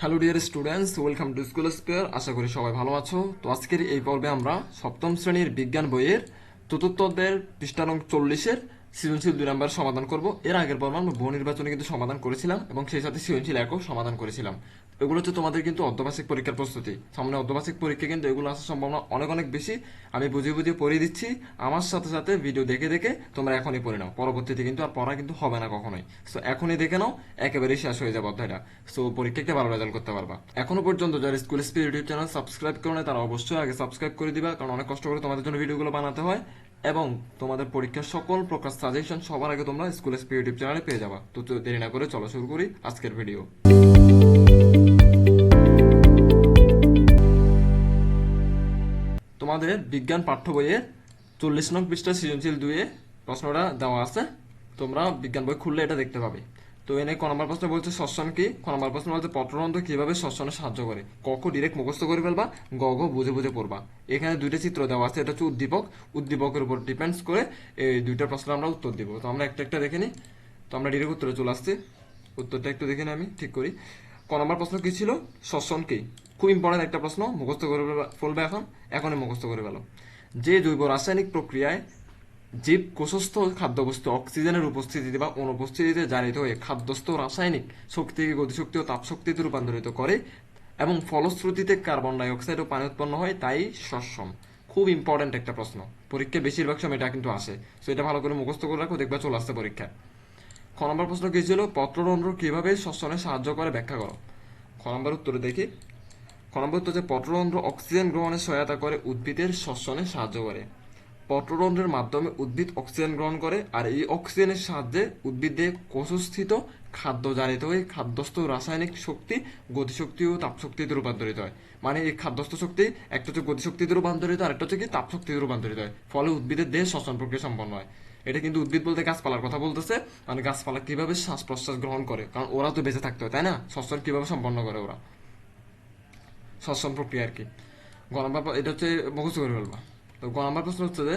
Hello dear students welcome to school spare আশা করি সবাই ভালো আছো। তো আজকের এই পর্বে আমরা সপ্তম শ্রেণির বিজ্ঞান বইয়ের চতুর্থ অধ্যায়ের পৃষ্ঠানং চল্লিশের সৃজনশীল দুই নাম্বার সমাধান করব। এর আগের পর্বে আমরা বহু নির্বাচনে কিন্তু সমাধান করেছিলাম এবং সেই সাথে সৃজনশীল একও সমাধান করেছিলাম। এগুলো হচ্ছে তোমাদের কিন্তু অর্ধবার্ষিক পরীক্ষার প্রস্তুতি। সামনে অর্ধবার্ষিক পরীক্ষা কিন্তু এগুলো আসার সম্ভাবনা অনেক অনেক বেশি। আমি বুঝিয়ে বুঝিয়ে পড়িয়ে দিচ্ছি। আমার সাথে সাথে ভিডিও দেখে দেখে তোমরা এখনই পড়ে নাও। পরবর্তীতে কিন্তু আর পড়া কিন্তু হবে না কখনোই। সো এখনই দেখে নাও, একেবারেই শেষ হয়ে যাবে অধ্যায়টা। সো পরীক্ষাকে ভালো রেজাল্ট করতে পারবা। এখনও পর্যন্ত যারা school speed YouTube channel subscribe করো তারা অবশ্যই আগে সাবস্ক্রাইব করে দিবা, কারণ অনেক কষ্ট করে তোমাদের জন্য ভিডিওগুলো বানাতে হয়। এবং তোমাদের পরীক্ষার সকল প্রকার সাজেশন সবার আগে তোমরা স্কুল এসপি ইউটিউব চ্যানেলে পেয়ে যাবা। তো দেরি না করে চলো শুরু করি আজকের ভিডিও তোমাদের বিজ্ঞান পাঠ্য বইয়ের চল্লিশ নং পৃষ্ঠা সৃজনশীল দুয়ে প্রশ্নটা দেওয়া আছে। তোমরা বিজ্ঞান বই খুললে এটা দেখতে পাবে। তো এনে ক নম্বর প্রশ্ন বলছে, শ্বসন কি? ক নম্বর প্রশ্ন বলছে পত্ররন্ধ্র কীভাবে শ্বসনে সাহায্য করে? ক ডিরেক্ট মুখস্থ করে ফেলবা, গ ঘ বুঝে বুঝে পড়বা। এখানে দুইটা চিত্র দেওয়া আছে, এটা হচ্ছে উদ্দীপক। উদ্দীপকের উপর ডিপেন্ডস করে এই দুইটা প্রশ্ন আমরা উত্তর দিব। তো আমরা একটা একটা দেখে নিই। তো আমরা ডিরেক্ট উত্তরে চলে আসছি। উত্তরটা একটু দেখে নিই আমি, ঠিক করি। ক নম্বর প্রশ্ন কি ছিল? শ্বসন কি? খুব ইম্পর্টেন্ট একটা প্রশ্ন, মুখস্থ করে ফেলবে এখন, এখনই মুখস্থ করে ফেলো। যে জৈব রাসায়নিক প্রক্রিয়ায় জীব কোষস্থ খাদ্যবস্তু অক্সিজেনের উপস্থিতিতে বা অনুপস্থিতিতে জারিত হয়ে খাদ্যস্থ রাসায়নিক শক্তিকে গতিশক্তি ও তাপশক্তিতে রূপান্তরিত করে এবং ফলশ্রুতিতে কার্বন ডাই অক্সাইড ও পানি উৎপন্ন হয়, তাই শ্বসন খুব ইম্পর্টেন্ট একটা প্রশ্ন। পরীক্ষা বেশিরভাগ সময় এটা কিন্তু আসে। সো এটা ভালো করে মুখস্থ করে রাখো, দেখবা চলে আসছে পরীক্ষা খ নম্বর প্রশ্ন কি ছিল? পত্ররন্ধ্র কীভাবে শ্বসনে সাহায্য করে? ব্যাখ্যা করো। খ নম্বর উত্তরে দেখি। খ নম্বর উত্তর যে পত্ররন্ধ্র অক্সিজেন গ্রহণে সহায়তা করে উদ্ভিদের শ্বসনে সাহায্য করে। পত্ররন্ধ্রের মাধ্যমে উদ্ভিদ অক্সিজেন গ্রহণ করে, আর এই অক্সিজেনের সাহায্যে উদ্ভিদে কোষস্থিত খাদ্য জারিত হয়ে খাদ্যস্থ রাসায়নিক শক্তি গতিশক্তি ও তাপশক্তিতে রূপান্তরিত হয়। মানে এই খাদ্যস্থ শক্তি, একটা হচ্ছে গতিশক্তিতে রূপান্তরিত আর একটা হচ্ছে কি তাপশক্তিতে রূপান্তরিত হয়। ফলে উদ্ভিদের দেহে শ্বসন প্রক্রিয়া সম্পন্ন হয়। এটা কিন্তু উদ্ভিদ বলতে গাছপালার কথা বলতেছে। মানে গাছপালা কীভাবে শ্বাস প্রশ্বাস গ্রহণ করে? কারণ ওরা তো বেঁচে থাকতে হয়, তাই না? শ্বসন কীভাবে সম্পন্ন করে ওরা? শ্বসন প্রক্রিয়া আর কি। গ নম্বর এটা হচ্ছে মুখস্থ করে ফেলবা তো নম্বর প্রশ্ন হচ্ছে যে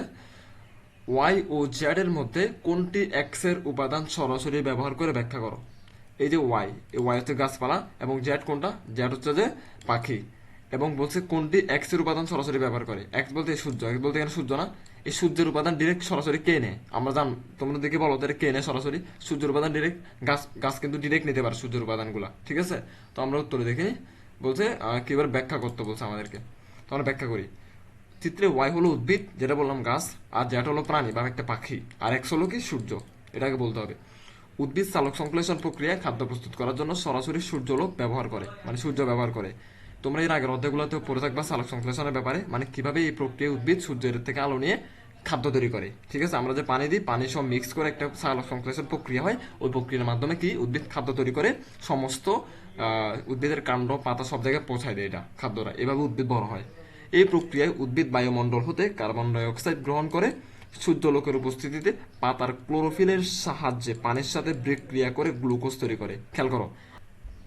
ওয়াই ও জেড এর মধ্যে কোনটি এক্সের উপাদান সরাসরি ব্যবহার করে ব্যাখ্যা করো? এই যে ওয়াই এই ওয়াই হচ্ছে গাছপালা এবং জেড কোনটা? জেড হচ্ছে যে পাখি। এবং বলছে কোনটি এক্সের উপাদান সরাসরি ব্যবহার করে? এক্স বলতে সূর্য এক্স বলতে এখানে সূর্য না। এই সূর্যের উপাদান ডিরেক্ট সরাসরি কে নেয়? আমরা জান, তোমরা দেখে বলো তাহলে কে নেয় সরাসরি? সূর্যের উপাদান ডিরেক্ট গাছ গাছ কিন্তু ডিরেক্ট নিতে পারে সূর্যের উপাদানগুলা, ঠিক আছে? তো আমরা উত্তরে দেখে বলছে কীভাবে ব্যাখ্যা করতে বলছে আমাদেরকে। তো আমরা ব্যাখ্যা করি। চিত্রে ওয়াই হলো উদ্ভিদ, যেটা বললাম গাছ, আর জেড হলো প্রাণী বা একটা পাখি, আর এক্স হলো কি সূর্য এটাকে বলতে হবে। উদ্ভিদ চালক সংশ্লেষণ প্রক্রিয়ায় খাদ্য প্রস্তুত করার জন্য সরাসরি সূর্যালোক ব্যবহার করে মানে সূর্য ব্যবহার করে। তোমরা এর আগের অধ্যায়গুলোতে পড়ে থাকবা চালক সংশ্লেষণের ব্যাপারে মানে কীভাবে এই প্রক্রিয়া উদ্ভিদ সূর্যের থেকে আলো নিয়ে খাদ্য তৈরি করে। ঠিক আছে? আমরা যে পানি দিই, পানি সব মিক্স করে একটা চালক সংশ্লেষণ প্রক্রিয়া হয়। ওই প্রক্রিয়ার মাধ্যমে কি উদ্ভিদ খাদ্য তৈরি করে, সমস্ত উদ্ভিদের কাণ্ড, পাতা সব জায়গায় পৌঁছায় দেয় এটা খাদ্যটা এভাবে উদ্ভিদ বড় হয়। এই প্রক্রিয়ায় উদ্ভিদ বায়ুমণ্ডল হতে কার্বন ডাইঅক্সাইড গ্রহণ করে সূর্যলোকের উপস্থিতিতে পাতার ক্লোরোফিলের সাহায্যে পানির সাথে বিক্রিয়া করে গ্লুকোজ তৈরি করে। খেয়াল করো।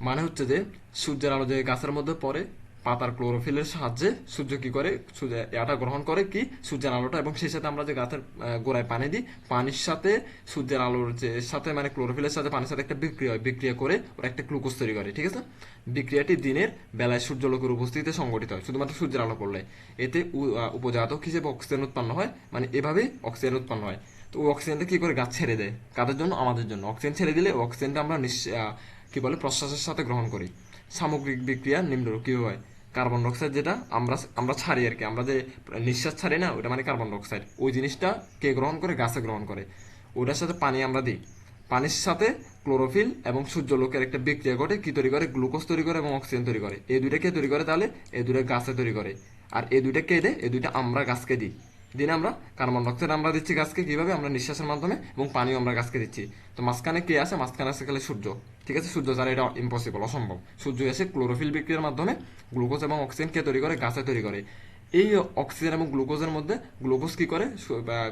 মানে হচ্ছে যে সূর্যের আলো যে গাছের মধ্যে পড়ে পাতার ক্লোরোফিলের সাহায্যে সূর্য কি করে, সূর্য এটা গ্রহণ করে কি? সূর্যের আলোটা এবং সেই সাথে আমরা যে গাছের গোড়ায় পানি দিই, পানির সাথে সূর্যের আলোর যে সাথে মানে ক্লোরোফিলের সাথে পানির সাথে একটা বিক্রিয়া হয়। বিক্রিয়া করে ওরা একটা গ্লুকোজ তৈরি করে, ঠিক আছে? বিক্রিয়াটি দিনের বেলায় সূর্যলোকের উপস্থিতিতে সংগঠিত হয়, শুধুমাত্র সূর্যের আলো পড়লে। এতে উপজাতক হিসেবে অক্সিজেন উৎপন্ন হয় মানে এভাবে অক্সিজেন উৎপন্ন হয়। তো অক্সিজেনটা কি করে? গাছ ছেড়ে দেয়, কাদের জন্য? আমাদের জন্য। অক্সিজেন ছেড়ে দিলে অক্সিজেনটা আমরা কি বলে, প্রশ্বাসের সাথে গ্রহণ করি। সামগ্রিক বিক্রিয়া নিম্নরূপ, কি হয়? কার্বন ডাইঅক্সাইড যেটা আমরা আমরা ছাড়ি আর কি। আমরা যে নিঃশ্বাস ছাড়ি না ওটা মানে কার্বন ডাইঅক্সাইড ওই জিনিসটা কে গ্রহণ করে? গাছে গ্রহণ করে। ওটার সাথে পানি আমরা দিই। পানির সাথে ক্লোরোফিল এবং সূর্যলোকের একটা বিক্রিয়া ঘটে, কি তৈরি করে? গ্লুকোজ তৈরি করে এবং অক্সিজেন তৈরি করে। এই দুইটা কে তৈরি করে তাহলে? এই দুইটা গাছে তৈরি করে। আর এই দুইটা কে দেয়? এই দুইটা আমরা গাছকে দিই। দিন আমরা কার্বন ডাইঅক্সাইড আমরা দিচ্ছি গাছকে কীভাবে? আমরা নিঃশ্বাসের মাধ্যমে এবং পানিও আমরা গাছকে দিচ্ছি। তো মাঝখানে কে আছে? মাঝখানে আছে খালি সূর্য। ঠিক আছে? সূর্য ছাড়া এটা ইম্পসিবল অসম্ভব। সূর্য এসে ক্লোরোফিল বিক্রিয়ার মাধ্যমে গ্লুকোজ এবং অক্সিজেন কে তৈরি করে, গাছে তৈরি করে। এই অক্সিজেন এবং গ্লুকোজের মধ্যে গ্লুকোজ কি করে?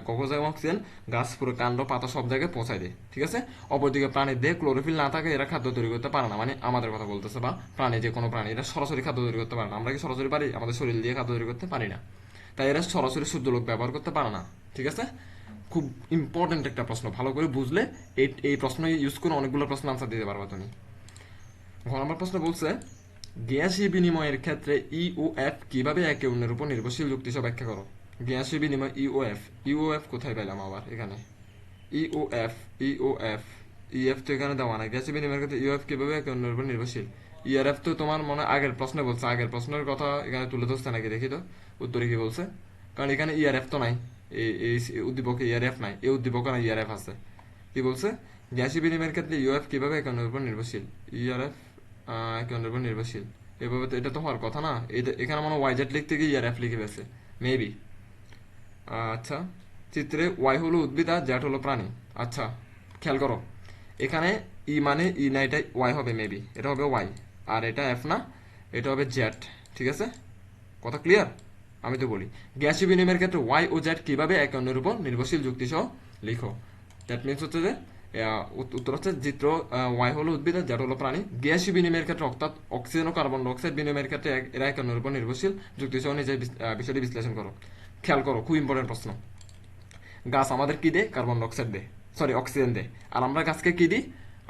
গ্লুকোজ এবং অক্সিজেন গাছ পুরো কাণ্ড, পাতা সব জায়গায় পৌঁছায় দেয়। ঠিক আছে? অপরদিকে প্রাণীর দেহে ক্লোরোফিল না থাকে, এরা খাদ্য তৈরি করতে পারে না। মানে আমাদের কথা বলতেছে বা প্রাণী যে কোনো প্রাণী, এরা সরাসরি খাদ্য তৈরি করতে পারে না। আমরা কি সরাসরি পারি? আমাদের শরীর দিয়ে খাদ্য তৈরি করতে পারি না। তাই এরা সরাসরি সূর্যলোক ব্যবহার করতে পারে না, ঠিক আছে? খুব ইম্পর্টেন্ট একটা প্রশ্ন, ভালো করে বুঝলে এই এই প্রশ্ন ইউজ করে অনেকগুলো প্রশ্ন আনসার দিতে পারবা তুমি। ঘ নম্বর প্রশ্ন বলছে, গ্যাসীয় বিনিময়ের ক্ষেত্রে ই ও এফ কীভাবে একে অন্যের উপর নির্ভরশীল যুক্তি সব ব্যাখ্যা করো? গ্যাসীয় বিনিময় ই O F E O F কোথায় পেলাম আবার এখানে? E O F E O F E F তো এখানে দেওয়া না গ্যাসীয় বিনিময়ের ক্ষেত্রে ইউ এফ কীভাবে একে অন্যের উপর নির্ভরশীল? ইআর এফ তো তোমার মনে আগের প্রশ্নে বলছে, আগের প্রশ্নের কথা এখানে তুলে ধরছে নাকি দেখি তো, উত্তরে কি বলছে? কারণ এখানে ইআর এফ তো নাই, এই উদ্দীপকে ইআর এফ নাই, এই উদ্দীপকে না ইআর এফ আছে। কি বলছে? গ্যাসি বিনিময়ের ক্ষেত্রে ইউএফ কীভাবে একে অন্যের উপর নির্ভরশীল? ইআরএফ একে অন্যের উপর নির্ভরশীল। এভাবে তো এটা তো হওয়ার কথা না। এখানে মনে ওয়াইজেট লিখতে গিয়ে ইআরএফ লিখে ফেলছে। মেবি আচ্ছা চিত্রে ওয়াই হলো উদ্ভিদ আর জ্যাট হলো প্রাণী। আচ্ছা খেয়াল করো। এখানে ই মানে ই না, এটা ওয়াই হবে মেবি এটা হবে ওয়াই আর এটা এফ না, এটা হবে জেড ঠিক আছে? কথা ক্লিয়ার আমি তো বলি। গ্যাসীয় বিনিময়ের ক্ষেত্রে ওয়াই ও জেড কীভাবে একে অন্যের উপর নির্ভরশীল যুক্তি সহ লিখো। দ্যাট মিনস হচ্ছে যে উত্তর হচ্ছে চিত্র ওয়াই হলো উদ্ভিদ জেড হলো প্রাণী। গ্যাসীয় বিনিময়ের ক্ষেত্রে অর্থাৎ অক্সিজেন ও কার্বন ডাইঅক্সাইড বিনিময়ের ক্ষেত্রে এরা একে অন্যের উপর নির্ভরশীল যুক্তি সহ নিজের বিষয়টি বিশ্লেষণ করো। খেয়াল করো, খুব ইম্পর্টেন্ট প্রশ্ন। গাছ আমাদের কি দেয়? কার্বন ডাইঅক্সাইড দেয়। সরি অক্সিজেন দেয় আর আমরা গাছকে কি দিই?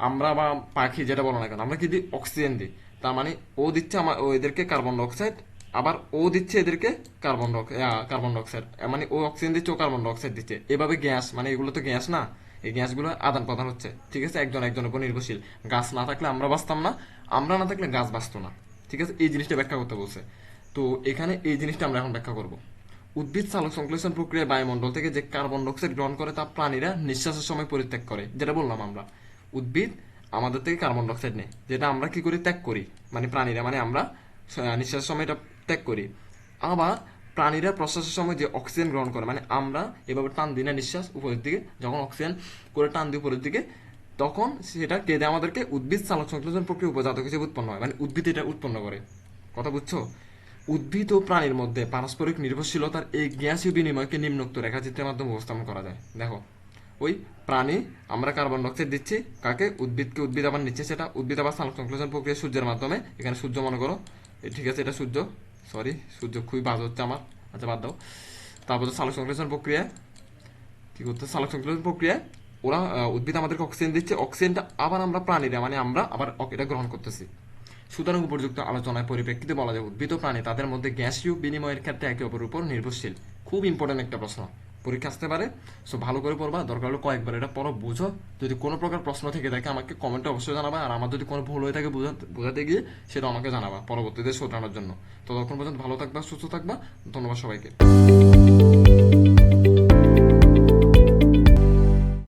আমরা বা পাখি যেটা বলো না কেন, আমরা কি দিই? অক্সিজেন দিই। তার মানে ও দিচ্ছে আমার ও এদেরকে কার্বন ডাইঅক্সাইড আবার ও দিচ্ছে এদেরকে কার্বন কার্বন ডাইঅক্সাইড মানে ও অক্সিজেন দিচ্ছে, ও কার্বন ডাইঅক্সাইড দিচ্ছে। এভাবে গ্যাস মানে এগুলো তো গ্যাস না। এই গ্যাসগুলো আদান প্রদান হচ্ছে। ঠিক আছে? একজন একজনের উপর নির্ভরশীল। গাছ না থাকলে আমরা বাঁচতাম না। আমরা না থাকলে গাছ বাঁচতো না। ঠিক আছে? এই জিনিসটা ব্যাখ্যা করতে বলছে। তো এখানে এই জিনিসটা আমরা এখন ব্যাখ্যা করব। উদ্ভিদ সালোক সংশ্লেষণ প্রক্রিয়ায় বায়ুমণ্ডল থেকে যে কার্বন ডাইঅক্সাইড গ্রহণ করে তা প্রাণীরা নিঃশ্বাসের সময় পরিত্যাগ করে, যেটা বললাম আমরা। উদ্ভিদ আমাদের থেকে কার্বন ডাইঅক্সাইড নেয়, যেটা আমরা কি করি ত্যাগ করি? মানে প্রাণীরা মানে আমরা নিঃশ্বাসের সময় এটা ত্যাগ করি। আবার প্রাণীরা প্রশ্বাসের সময় যে অক্সিজেন গ্রহণ করে মানে আমরা এভাবে টান দিই না নিঃশ্বাস উপরের দিকে, যখন অক্সিজেন করে টান দিই উপরের দিকে, তখন সেটা কেঁদে আমাদেরকে? উদ্ভিদ সালোক সংশ্লেষণ প্রক্রিয়া উপজাতক হিসেবে উৎপন্ন হয় মানে উদ্ভিদ এটা উৎপন্ন করে। কথা বুঝছ? উদ্ভিদ ও প্রাণীর মধ্যে পারস্পরিক নির্ভরশীলতার এই গ্যাসীয় বিনিময়কে নিম্নোক্ত রেখাচিত্রের মাধ্যমে উপস্থাপন করা যায়। দেখো, ওই প্রাণী আমরা কার্বন ডাইঅক্সাইড দিচ্ছি, কাকে? উদ্ভিদকে উদ্ভিদ আবার নিচ্ছে, সেটা উদ্ভিদ আবার সালোক সংশ্লেষণ প্রক্রিয়া সূর্যের মাধ্যমে। এখানে সূর্য মনে করো ঠিক আছে, এটা সূর্য সরি সূর্য খুবই বাজ হচ্ছে আমার। আচ্ছা বাদ দাও। তারপর তো সালোক সংশ্লেষণ প্রক্রিয়া কি করতে? সালোক সংশ্লেষণ প্রক্রিয়া ওরা উদ্ভিদ আমাদেরকে অক্সিজেন দিচ্ছে অক্সিজেনটা আবার আমরা প্রাণীরা মানে আমরা আবার, এটা গ্রহণ করতেছি। সুতরাং উপযুক্ত আলোচনায় পরিপ্রেক্ষিতে বলা যায়, উদ্ভিদ প্রাণী তাদের মধ্যে গ্যাসীয় বিনিময়ের ক্ষেত্রে একে অপরের উপর নির্ভরশীল। খুব ইম্পর্টেন্ট একটা প্রশ্ন। পরীক্ষা আসতে পারে সো ভালো করে পড়বা, দরকার হলে কয়েকবার এটা পড়ো, বুঝো। যদি কোনো প্রকার প্রশ্ন থেকে থাকে আমাকে কমেন্টে অবশ্যই জানাবা, আর আমার যদি কোনো ভুল হয়ে থাকে বোঝাতে গিয়ে সেটা আমাকে জানাবা পরবর্তীতে শোধরানোর জন্য। ততক্ষণ পর্যন্ত ভালো থাকবা, সুস্থ থাকবা, ধন্যবাদ সবাইকে।